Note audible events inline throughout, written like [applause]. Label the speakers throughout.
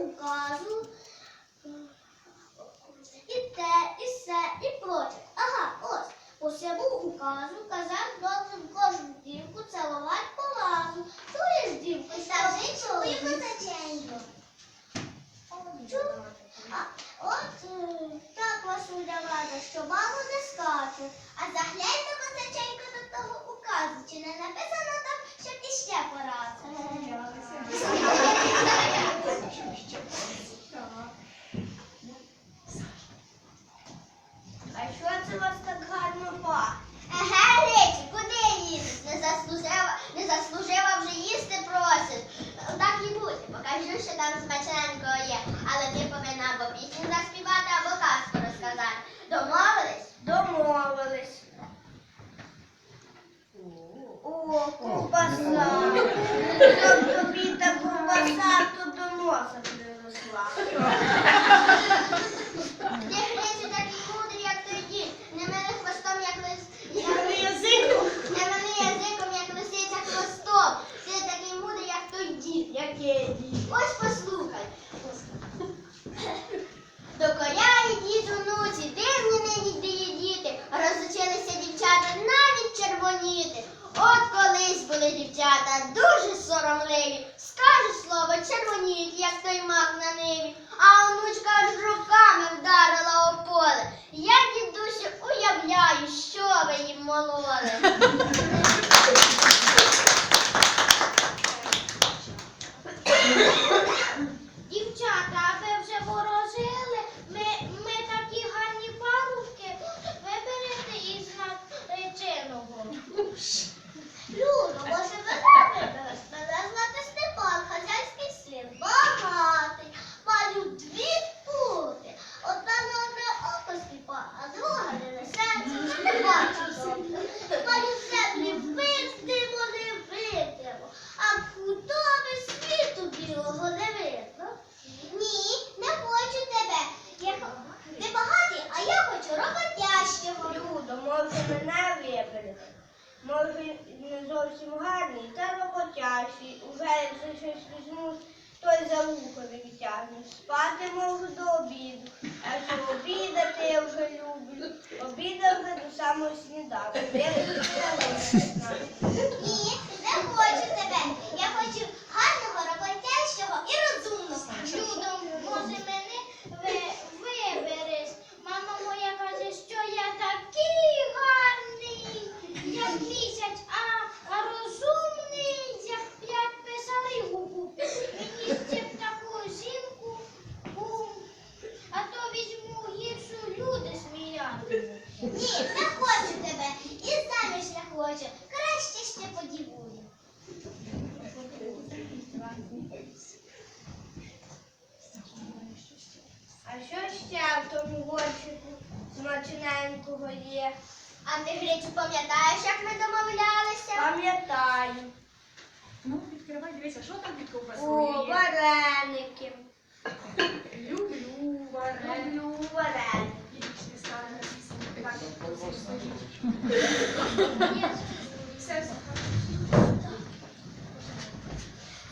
Speaker 1: указу і те, і все, і проти. Ага, ось по всьому указу казав должен кожну дівку цілувати по лазу. Чуєш дівку? Е, що мало не скаче,
Speaker 2: а загляньте матеченько до того указу, чи не написано там, щоб іще
Speaker 1: пораз. [laughs] нашій, уже як щось візьму, то й за вухо відтягну. Спати можу до обіду, а що обідати я вже люблю. Обідав вже до самого сніданку. Я
Speaker 3: Ну, відкривай, дивися, що там під ковбасою О,
Speaker 1: вареники.
Speaker 3: Люблю вареники.
Speaker 1: Люблю вареники.
Speaker 3: Вічні стане написано. Так, все, все.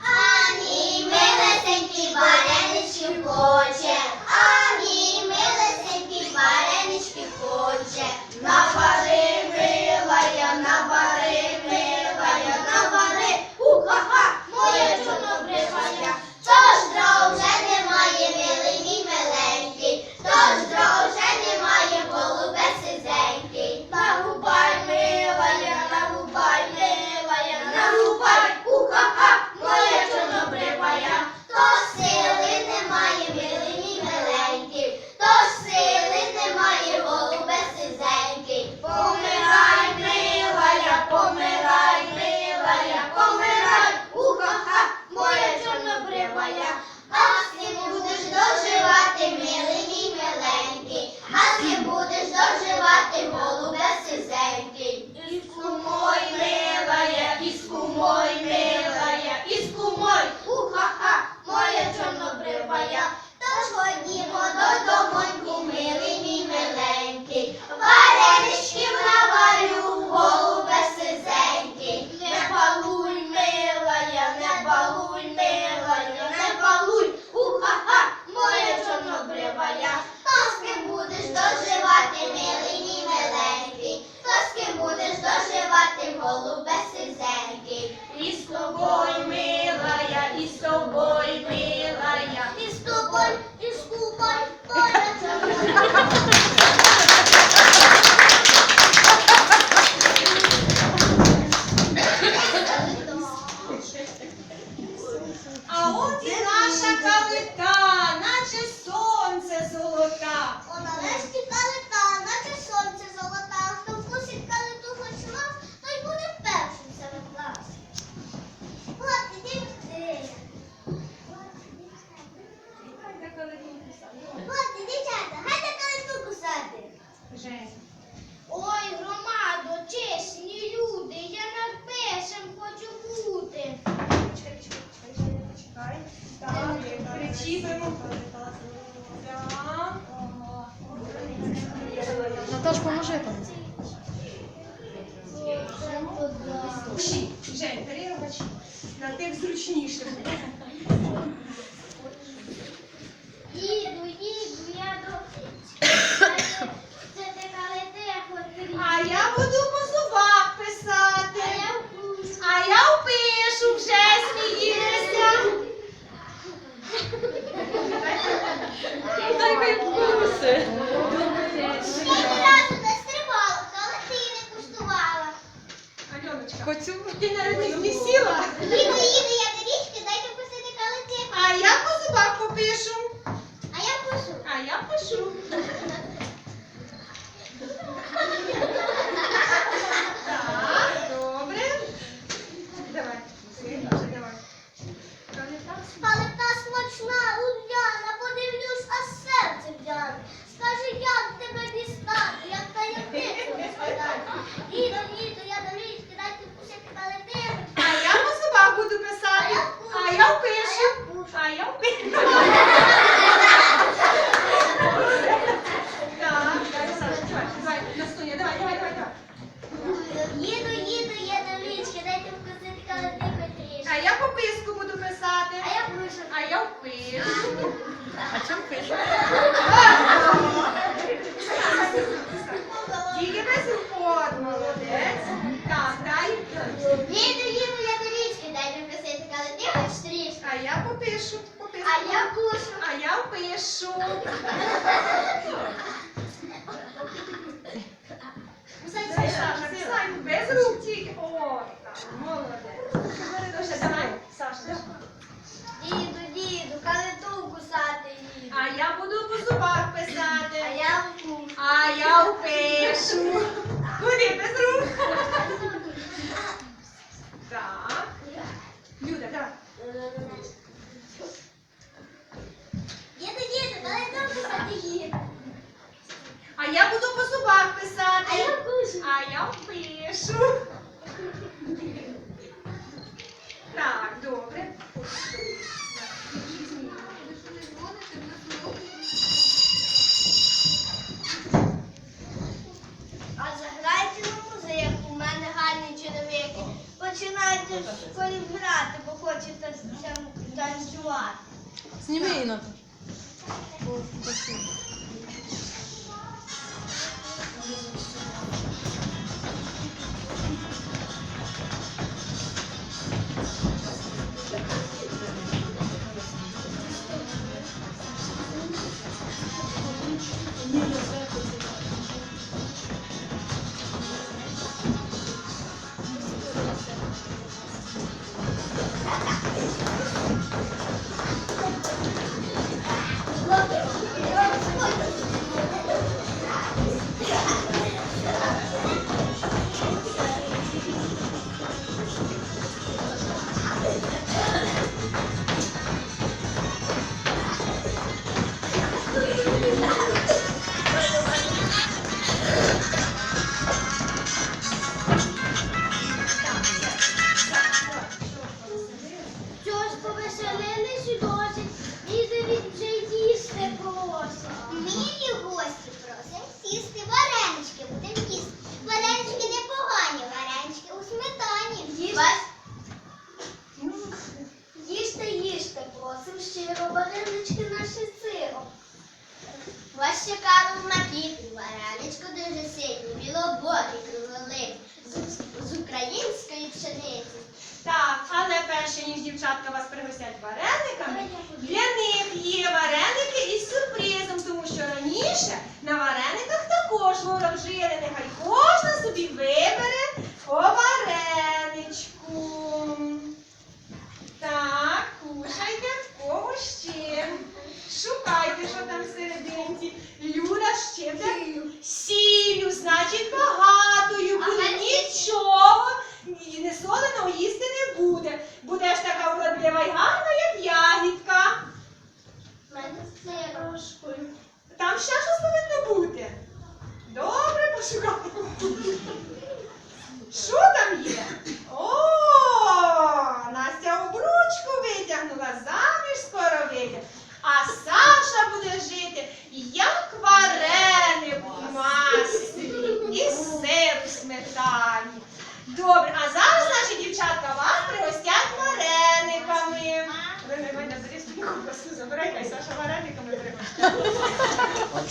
Speaker 2: Ані, милесенький варенички хоче.
Speaker 4: Так, причіпимо.
Speaker 5: Наташ, поможи там.
Speaker 4: Жень, бери. На тих зручніше.
Speaker 5: ganhar um beijo.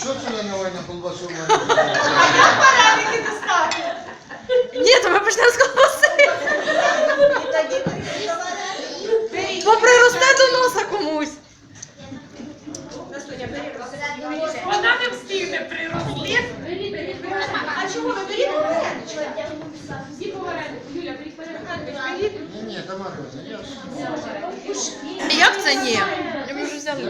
Speaker 1: Що
Speaker 6: це на колбасу
Speaker 4: А як вареники достати?
Speaker 5: Ні, то ми почнемо з колбаси. Бо приросте до носа комусь.
Speaker 4: Настуня, бери.
Speaker 3: Вона не встигне беріть.
Speaker 4: А чого ви беріть варенички?
Speaker 3: Всі по варенику. Юля, беріть варенику.
Speaker 6: Ні, ні, Тамара, я.
Speaker 5: Як це ні? Ми вже взяли.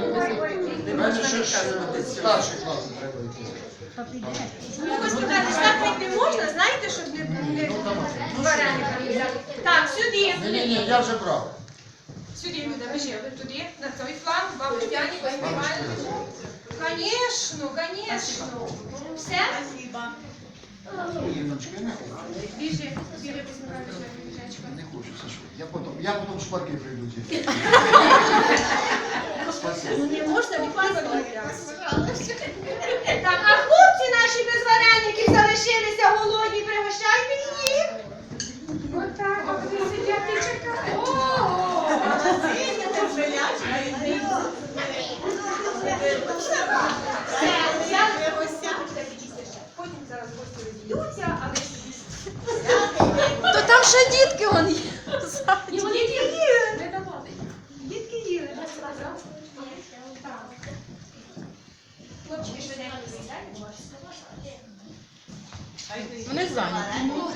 Speaker 6: У мене ще ж е, старший клас треба йти.
Speaker 4: Ну, господарі, ж так пити не можна, знаєте, щоб не, не
Speaker 6: Ну, Тамара.
Speaker 4: варениками взяти. Так, сюди.
Speaker 6: Ні, ні, ні, я вже брав.
Speaker 4: Сюди, Люда, бежи, туди, на той фланг, бабушки Ані, поспіваємо. Конечно, конечно. Все?
Speaker 6: Іночки, не хочу.
Speaker 4: Біжи, біжи, посміхай, біжи, біжечко.
Speaker 6: Не хочу, Сашу. Я потім, я потім шпарки прийду [laughs] ті.
Speaker 4: Не можна відповідати. Так, а хлопці наші без вареників залишилися голодні, пригощайте їх.
Speaker 3: Отак, а вони сидять і чекають.
Speaker 4: Ого! Все, взяли гостя. Потім зараз гості розійдуться, а ви
Speaker 5: То там ще дітки вон є.
Speaker 4: Ні, вони дітки
Speaker 5: Вони зайняті.
Speaker 4: Ну,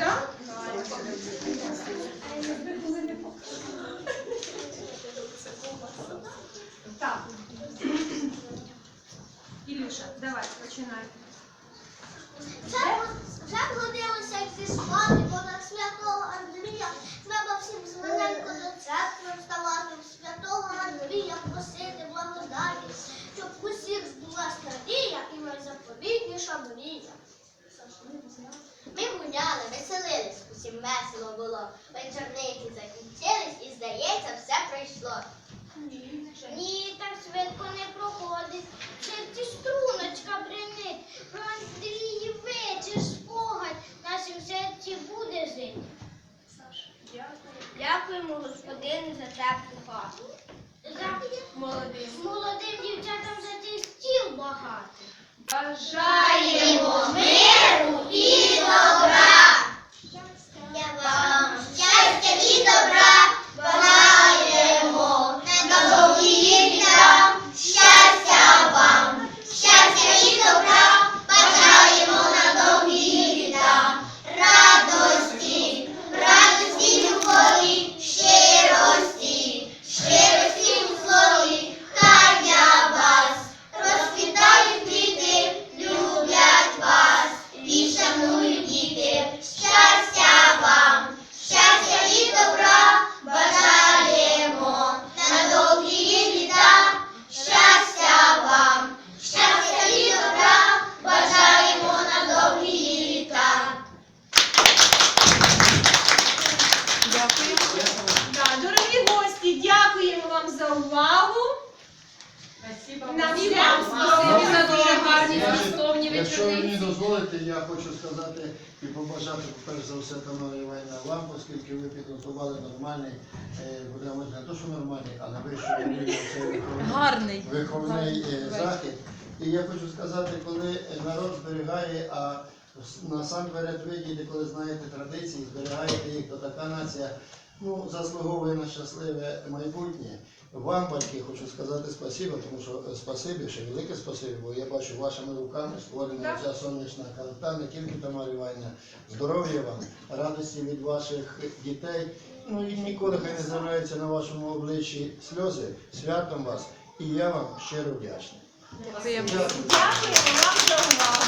Speaker 4: так? Ілюша, давай, починай.
Speaker 2: Вже, вже годилося як зі спати, бо Дякуємо господину за теплу хату. Молодим.
Speaker 1: молодим дівчатам за цей стіл багатий.
Speaker 2: Бажаємо миру і добра. Я Вам щастя і добра
Speaker 4: увагу. На все.
Speaker 3: Спасибі за дуже гарні змістовні
Speaker 6: Якщо ви мені
Speaker 3: вечорниці.
Speaker 6: дозволите, я хочу сказати і побажати, перш за все, Тамара Іванівна, вам, оскільки ви підготували нормальний, е, будемо не то, що нормальний, але цей виховний-
Speaker 5: Гарний.
Speaker 6: виховний е, захід. І я хочу сказати, коли народ зберігає, а с- насамперед ви, діти, коли знаєте традиції, зберігаєте їх, то така нація ну, заслуговує на щасливе майбутнє. Вам, батьки, хочу сказати спасибо, тому що е, спасибі, ще велике спасибі, бо я бачу вашими руками створена ця сонячна карта, не тільки Тамара Іванівна. Здоров'я вам, радості від ваших дітей. Ну і ніколи хай не з'являються на вашому обличчі сльози. Святом вас. І я вам щиро вдячний. Дякую.
Speaker 4: Вам за увагу.